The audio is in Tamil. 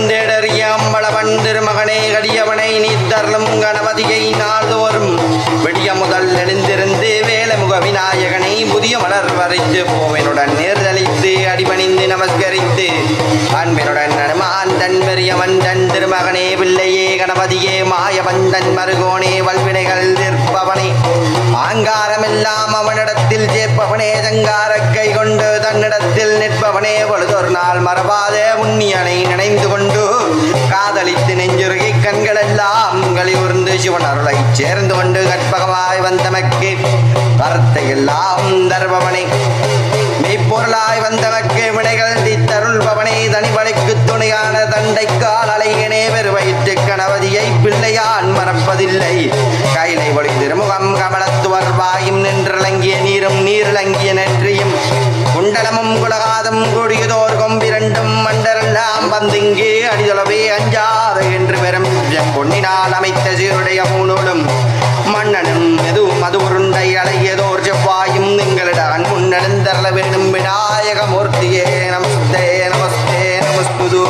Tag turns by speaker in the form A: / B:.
A: வந்தேடறிய அம்பளவன் திருமகனே கடியவனை நீ தரலும் கணபதியை நாள்தோறும். விடிய முதல் எழுந்திருந்து வேலமுக விநாயகனை புதிய மலர் வரைத்து போவனுடன் நேர்தளித்து அடிபணிந்து நமஸ்கரித்து அன்பினுடன் அனுமான் தன் பெரியவன் தன் திருமகனே பிள்ளையே கணபதியே மாயவன் தன் மருகோனே வல்வினைகள் நிற்ப ஆங்காரமெல்லாம் அவனிடத்தில் சேர்ப்பவனே சங்கார கை கொண்டு தன்னிடத்தில் நிற்பவனே பொழுதொரு நாள் மறவாத உண்ணியனை நினைந்து கொண்டு காதலித்து நெஞ்சுருகி கண்களெல்லாம் களிவுர்ந்து சிவன் அருளை சேர்ந்து கொண்டு கற்பகமாய் வந்தமக்கு கருத்தை எல்லாம் தருபவனே. மெய்ப்பொருளாய் வந்தமக்கு வினைகள் தித்தருள்பவனே. தனிபலைக்கு துணையான தண்டைக்கால் அலையனே பிள்ளையான் கைலை ஒளி திருமுகம் கமலத்துவர் வாயும் நின்றலங்கிய நீரும் நீரிலங்கிய நெற்றியும். குண்டலமும் குலகாதம் கூடியதோர் கொம்பிரண்டும் மண்டரெல்லாம் வந்திங்கே அடிதளவே அஞ்சாத என்று பெரும் பொன்னினால் அமைத்த சீருடைய மூனோடும் மன்னனும் எதுவும் அது உருண்டை அலையதோர் செவ்வாயும் எங்களிடம் முன்னெழுந்தரல வேண்டும். விநாயகமூர்த்தியே நமஸ்தே நமஸ்தே நமஸ்குது